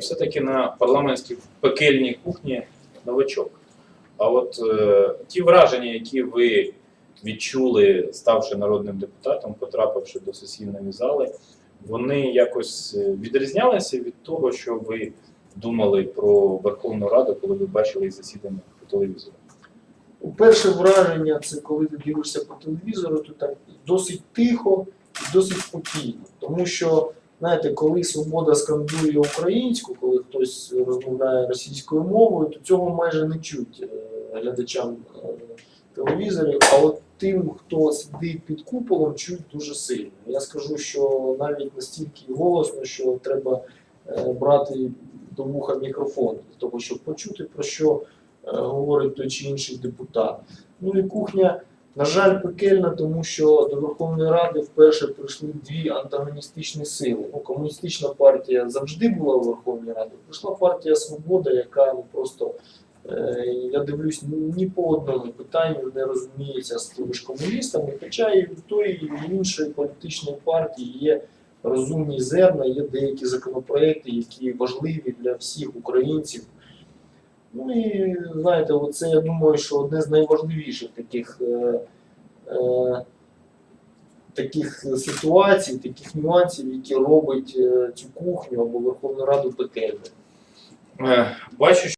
Все-таки на парламентській пекельній кухні новачок. А от е, ті враження, які ви відчули, ставши народним депутатом, потрапивши до сесійної зали, вони якось е, відрізнялися від того, що ви думали про Верховну Раду, коли ви бачили їх засідання по телевізору. Перше враження це коли ти дивишся по телевізору, то так досить тихо і досить спокійно. Тому що, знаєте, коли свобода скандує українську, коли хтось розмовляє російською мовою, то цього майже не чуть е, глядачам е, телевізорів. А от тим, хто сидить під куполом, чуть дуже сильно. Я скажу, що навіть настільки голосно, що треба е, брати до вуха мікрофон для того, щоб почути про що говорить той чи інший депутат. Ну і кухня, на жаль, пекельна, тому що до Верховної Ради вперше прийшли дві антагоністичні сили. Ну, комуністична партія завжди була у Верховній Раді. Прийшла партія Свобода, яка ну, просто, е, я дивлюсь, ні по одному питанню не розуміється з тими ж комуністами. Хоча і в тої, і в іншої політичної партії є розумні зерна, є деякі законопроекти, які важливі для всіх українців. Ну і знаєте, оце я думаю, що одне з найважливіших таких, е, е, таких ситуацій, таких нюансів, які робить е, цю кухню або Верховну Раду пекельною. Бачу, Бачу,